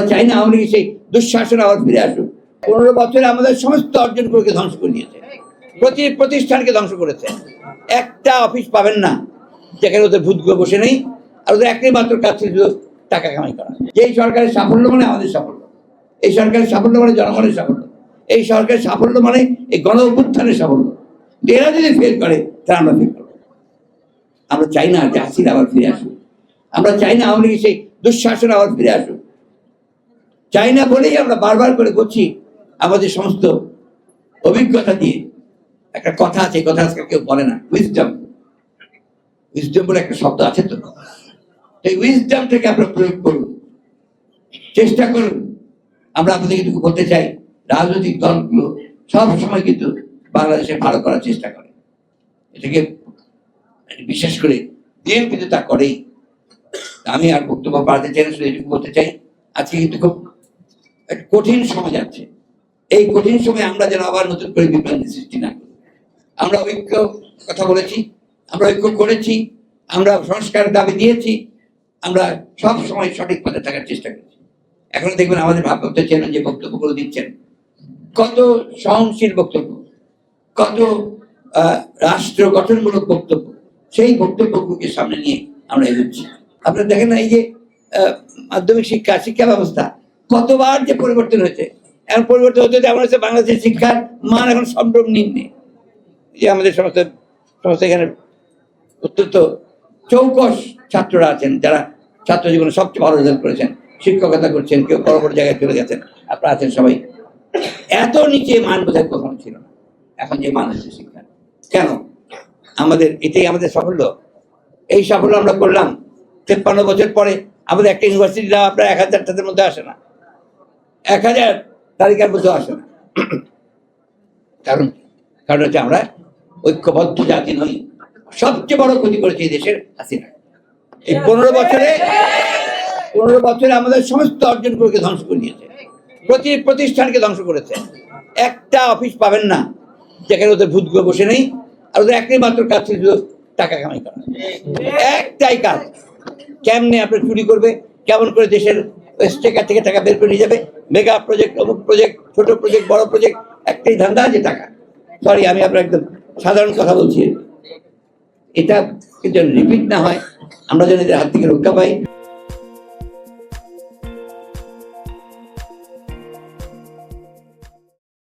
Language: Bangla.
আমরা চাই না, আওয়ামী সেই দুঃশাসন আবার ফিরে আসুক। পনেরো বছরে আমাদের সমস্ত অর্জনগুলোকে ধ্বংস করে দিয়েছে। প্রতি প্রতিষ্ঠানকে ধ্বংস করেছে। একটা অফিস পাবেন না, যেখানে ওদের ভূতগুলো বসে নেই, আর ওদের একটাই মাত্র কাজ ছিল টাকা কামাই করা। যেই সরকারের সাফল্য মানে আমাদের সাফল্য। এই সরকারের সাফল্য মানে জনগণের সাফল্য। এই সরকারের সাফল্য মানে এই গণ অভ্যুত্থানের সাফল্য। এরা যদি ফেল করে, তাহলে আমরা ফেল করব। আমরা চাই না যে হাসিনা আবার ফিরে আসুক। আমরা চাই না লীগের সেই দুঃশাসন আবার ফিরে আসুক। চাই না বলেই আমরা বারবার করে করছি আমাদের সমস্ত অভিজ্ঞতা দিয়ে। একটা কথা আছে কথা আজকে কেউ বলে না উইজডম উইজডম বলে একটা শব্দ আছে তো। সেই উইজডম থেকে আমরা প্রয়োগ করুন, চেষ্টা করুন। আমরা আপনাদের কিন্তু বলতে চাই, রাজনৈতিক দলগুলো সব সময় কিন্তু বাংলাদেশে ভালো করার চেষ্টা করে। এটাকে বিশেষ করে বিএনপি তো তা করেই। আমি আর বক্তব্য বাড়াতে চাই না, শুধু এটুকু বলতে চাই, আজকে কিন্তু খুব একটা কঠিন সময় যাচ্ছে। এই কঠিন সময় আমরা যেন আবার নতুন করে বিভ্রান্তি সৃষ্টি না করি। আমরা ঐক্য কথা বলেছি, আমরা ঐক্য করেছি, আমরা সংস্কার দাবি দিয়েছি, আমরা সব সময় সঠিক পথে থাকার চেষ্টা করেছি। এখন দেখবেন আমাদের ভাবপ্রাপ্ত চেয়ারম্যান যে বক্তব্যগুলো দিচ্ছেন, কত সহনশীল বক্তব্য, কত রাষ্ট্র গঠনমূলক বক্তব্য, সেই বক্তব্যগুলোকে সামনে নিয়ে আমরা এগোচ্ছি। আপনারা দেখেন এই যে মাধ্যমিক শিক্ষা শিক্ষা ব্যবস্থা কতবার যে পরিবর্তন হয়েছে? এখন পরিবর্তন হতে এমন হচ্ছে বাংলাদেশের শিক্ষার মান এখন সম্ভ্রম নিম্নে। যে আমাদের সমস্ত সমস্ত এখানে অত্যন্ত চৌকস ছাত্ররা আছেন, যারা ছাত্র জীবনে সবচেয়ে ভালো রেজাল্ট করেছেন, শিক্ষকতা করছেন, কেউ বড় বড় জায়গায় চলে গেছেন, আপনারা আছেন সবাই। এত নিচে মান বোধহয় কখনো ছিল না। এখন যে মান হচ্ছে শিক্ষা কেন? আমাদের এটাই আমাদের সাফল্য। এই সাফল্য আমরা করলাম। তেপ্পান্ন বছর পরে আমাদের একটা ইউনিভার্সিটি আপনার এক হাজার তাদের মধ্যে আসে না। এক হাজার তালিকার মধ্যে আসে না। কারণ কারণ হচ্ছে আমরা ঐক্যবদ্ধ জাতি নই, সবচেয়ে বড় ক্ষতি করেছে এই দেশের হাসিনা। এই পনেরো বছরে পনেরো বছরে আমাদের সমস্ত অর্জনগুলোকে ধ্বংস করে দিয়েছে। প্রতি প্রতিষ্ঠানকে ধ্বংস করেছে। একটা অফিস পাবেন না, যেখানে ওদের ভূতগুলো বসে নেই, আর ওদের একটাই মাত্র কাজ ছিল টাকা কামাই করা। একটাই কাজ, কেমনে আপনার চুরি করবে, কেমন করে দেশের স্টেকার থেকে টাকা বের করে নিয়ে যাবে। মেগা প্রজেক্ট অমুক প্রজেক্ট ছোট প্রজেক্ট বড় প্রজেক্ট একটাই ধান্দা আছে টাকা। সরি আমি আপনার একদম সাধারণ কথা বলছি। এটা যেন রিপিট না হয়, আমরা যেন এদের হাত থেকে রক্ষা পাই।